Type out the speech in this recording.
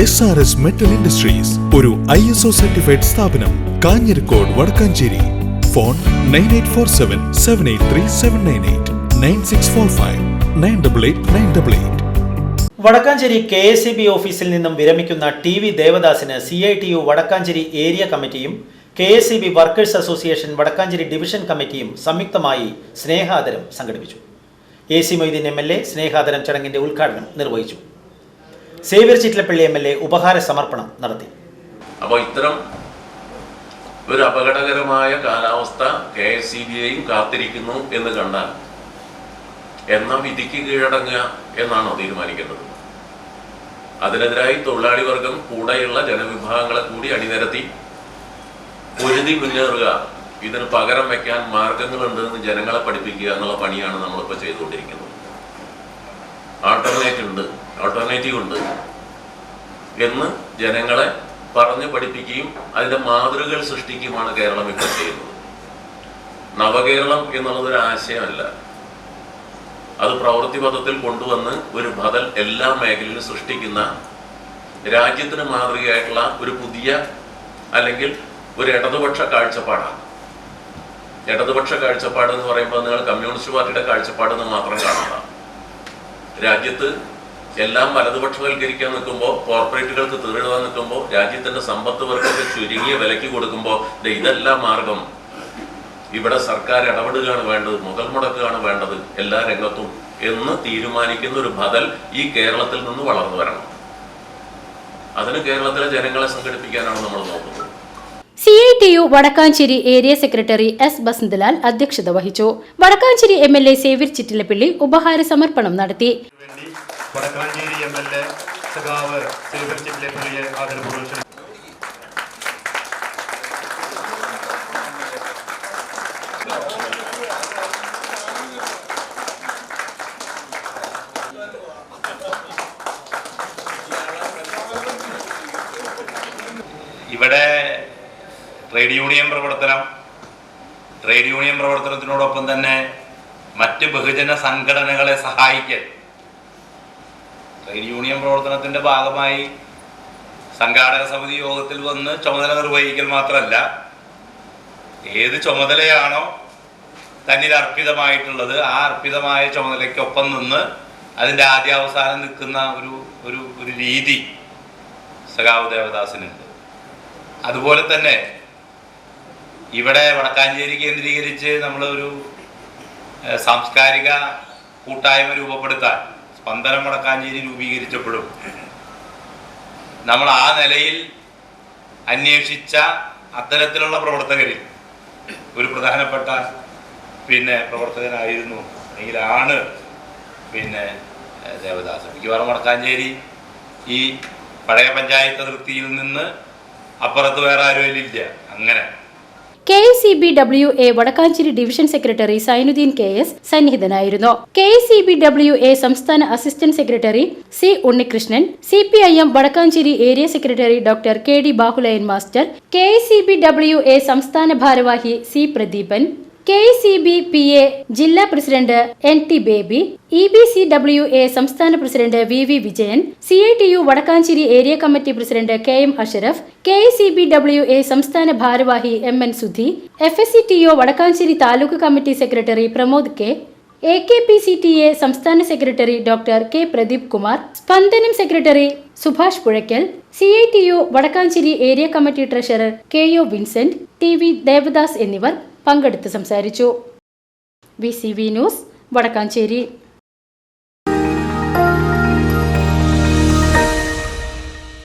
S R S metal industries ഒരു I S O certified സ്ഥാപനം Kanjirakode Vadakkanchery. Phone nine eight four seven seven eight three seven nine eight nine six four five nine double eight nine double eight Vadakkanchery K S C B ഓഫീസിൽ നിന്നും വിരമിക്കുന്ന T V ദേവദാസിന് C I T U Vadakkanchery area കമ്മിറ്റിയും K S C B workers association Vadakkanchery division കമ്മിറ്റിയും സംയുക്തമായി സ്നേഹാദരം സംഘടിപ്പിച്ചു. A C Moideen M L A സ്നേഹാദരം ചടങ്ങിന്റെ ഉദ്ഘാടനം നിർവഹിച്ചു. Xavier Chittilappilly M L A ഉപഹാര സമർപ്പണം നടത്തി. അപ്പോൾ ഇത്തരം ഒരു അപകടകരമായ കാലാവസ്ഥ കെ എസ് സി ബിയെയും കാത്തിരിക്കുന്നു എന്ന് കണ്ടാൽ എന്ന വിധിക്ക് കീഴടങ്ങുക എന്നാണോ തീരുമാനിക്കുന്നത് അതിനെതിരായി തൊഴിലാളി വർഗം കൂടെയുള്ള ജനവിഭാഗങ്ങളെ കൂടി അണിനിരത്തി പൊരുതി മുന്നേറുക. ഇതിന് പകരം വെക്കാൻ മാർഗങ്ങളുണ്ടെന്ന് ജനങ്ങളെ പഠിപ്പിക്കുക എന്നുള്ള പണിയാണ് നമ്മളിപ്പോൾ ചെയ്തുകൊണ്ടിരിക്കുന്നത്. ഉണ്ട്. എന്ന് ജനങ്ങളെ പറഞ്ഞു പഠിപ്പിക്കുകയും അതിന്റെ മാതൃകകൾ സൃഷ്ടിക്കുകയുമാണ് കേരളം ഇപ്പോൾ ചെയ്യുന്നത്. നവകേരളം എന്നുള്ളത് ഒരു ആശയമല്ല. അത് പ്രവൃത്തി പദത്തിൽ കൊണ്ടുവന്ന് ഒരു ബദൽ എല്ലാ മേഖലയിലും സൃഷ്ടിക്കുന്ന രാജ്യത്തിന് മാതൃകയായിട്ടുള്ള ഒരു പുതിയ അല്ലെങ്കിൽ ഒരു ഇടതുപക്ഷ കാഴ്ചപ്പാടാണ്. ഇടതുപക്ഷ കാഴ്ചപ്പാട് എന്ന് പറയുമ്പോൾ നിങ്ങൾ കമ്മ്യൂണിസ്റ്റ് പാർട്ടിയുടെ കാഴ്ചപ്പാട് എന്ന് മാത്രം കാണാം രാജ്യത്ത് എല്ലാം വലതുപക്ഷവൽക്കരിക്കാൻ നിൽക്കുമ്പോൾ കോർപ്പറേറ്റുകൾക്ക് തീറിടാൻ നിൽക്കുമ്പോൾ രാജ്യത്തിന്റെ സമ്പത്ത് വർക്കൊക്കെ ചുരുങ്ങിയ വിലയ്ക്ക് കൊടുക്കുമ്പോൾ ഇതെല്ലാം മാർഗം. ഇവിടെ സർക്കാർ ഇടപെടുകയാണ് വേണ്ടത് മുതൽ മുടക്കുകയാണ് വേണ്ടത് എല്ലാ രംഗത്തും എന്ന് തീരുമാനിക്കുന്ന ഒരു ബദൽ ഈ കേരളത്തിൽ നിന്ന് വളർന്നു വരണം. അതിന് കേരളത്തിലെ ജനങ്ങളെ സംഘടിപ്പിക്കാനാണ് നമ്മൾ നോക്കുന്നത്. C I T U Vadakkanchery area secretary S Basanthlal അധ്യക്ഷത വഹിച്ചു. Vadakkanchery M L A Xavier Chittilappilly ഉപഹാര സമർപ്പണം നടത്തി. വടക്കാഞ്ചേരി എം എൽ എ സഖാവ് സേവർ ആദരപൂർവം. ഇവിടെ ട്രേഡ് യൂണിയൻ പ്രവർത്തനം ട്രേഡ് യൂണിയൻ പ്രവർത്തനത്തിനോടൊപ്പം തന്നെ മറ്റ് ബഹുജന സംഘടനകളെ സഹായിക്കൽ ട്രേഡ് യൂണിയൻ പ്രവർത്തനത്തിന്റെ ഭാഗമായി സംഘാടക സമിതി യോഗത്തിൽ വന്ന് ചുമതല നിർവഹിക്കൽ മാത്രമല്ല ഏത് ചുമതലയാണോ തന്നിൽ അർപ്പിതമായിട്ടുള്ളത് ആ അർപ്പിതമായ ചുമതലയ്ക്കൊപ്പം നിന്ന് അതിന്റെ ആദ്യാവസാനം നിൽക്കുന്ന ഒരു ഒരു ഒരു രീതി സഖാവ് ദേവദാസിനുണ്ട്. അതുപോലെ തന്നെ ഇവിടെ വടക്കാഞ്ചേരി കേന്ദ്രീകരിച്ച് നമ്മളൊരു സാംസ്കാരിക കൂട്ടായ്മ രൂപപ്പെടുത്താൻ സ്പന്ദനം വടക്കാഞ്ചേരി രൂപീകരിച്ചപ്പോഴും നമ്മൾ ആ നിലയിൽ അന്വേഷിച്ച അത്തരത്തിലുള്ള പ്രവർത്തകരിൽ ഒരു പ്രധാനപ്പെട്ട പിന്നെ പ്രവർത്തകനായിരുന്നു അല്ലെങ്കിൽ ആണ് പിന്നെ ദേവദാസൻ ദേവദാസ്. മിക്കവാറും വടക്കാഞ്ചേരി ഈ പഴയ പഞ്ചായത്ത് അതിർത്തിയിൽ നിന്ന് അപ്പുറത്ത് വേറെ ആരും ഇല്ല അങ്ങനെ. C Vadakkanchery division secretary Sainudheen K S സന്നിഹിതനായിരുന്നു. K സംസ്ഥാന assistant secretary C Unnikrishnan C P I M Vadakkanchery area secretary doctor K D Bahuleyan master K സംസ്ഥാന ഭാരവാഹി C Pradeepan K C B P A ജില്ലാ president N T Baby E B C W A സംസ്ഥാന president V V Vijayan C I T U Vadakkanchery area committee president K M Ashraf K C B W A സംസ്ഥാന ഭാരവാഹി M N Sudhi F S C T O Vadakkanchery taluk committee secretary Pramod K A K P C T A സംസ്ഥാന secretary doctor K Pradeep Kumar Spandanam secretary Subhash Puzhakkal C I T U Vadakkanchery area committee treasurer K O Vincent T V Devadas എന്നിവർ പങ്കെടുത്ത് സംസാരിച്ചു. V C V news Vadakkanchery.